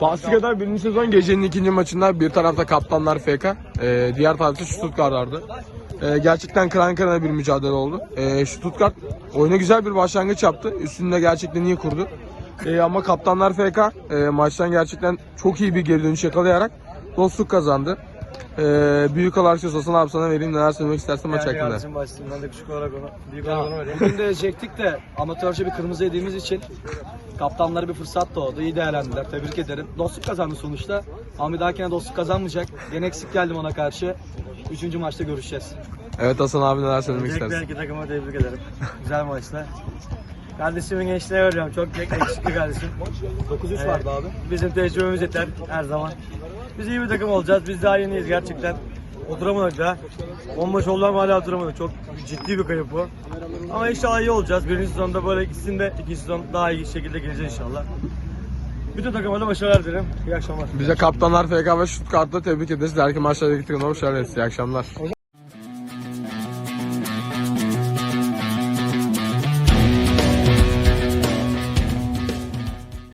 Pasliga'da birinci sezon gecenin ikinci maçında bir tarafta Kaptanlar FK, e, diğer tarafta Stuttgart vardı. E, gerçekten kıran kırana bir mücadele oldu. E, Stuttgart oyuna güzel bir başlangıç yaptı. Üstünde gerçekten iyi kurdu. E, ama Kaptanlar FK e, maçtan gerçekten çok iyi bir geri dönüş yakalayarak dostluk kazandı. E, büyük olarak söz abi sana vereyim neler söylemek istersen maç hakkında. Kardeşim başlayayım ben de küçük olarak onu. Büyük Ya, olarak onu vereyim. bugün de edecektik de amatörce bir kırmızı yediğimiz için kaptanlara bir fırsat doğdu. İyi değerlendiler. Tebrik ederim. Dostluk kazandı sonuçta. Ama bir dahakine dostluk kazanmayacak. Gene eksik geldim ona karşı. Üçüncü maçta görüşeceğiz. Evet Hasan abi neler söylemek Öncelikle istersin? iki takıma tebrik ederim. Güzel maçta. Kardeşimin gençliğe veriyorum. Çok tek eksikli kardeşim. 9-3 vardı abi. Bizim tecrübemiz yeter her zaman. Biz iyi bir takım olacağız. Biz daha yeniyiz gerçekten. Oturamadık daha. 10 maç oldu ama hala oturamadık. Çok ciddi bir kayıp bu. Ama inşallah iyi olacağız. Birinci sezonda böyle ikisinde ikinci sezon daha iyi şekilde geleceğiz inşallah. Bütün takıma da başarılar dilerim. İyi akşamlar. Bize Kaptanlar FK ve Stuttgart'ta tebrik ederiz. Derki maçlardaki takımlara başarılar. İyi akşamlar.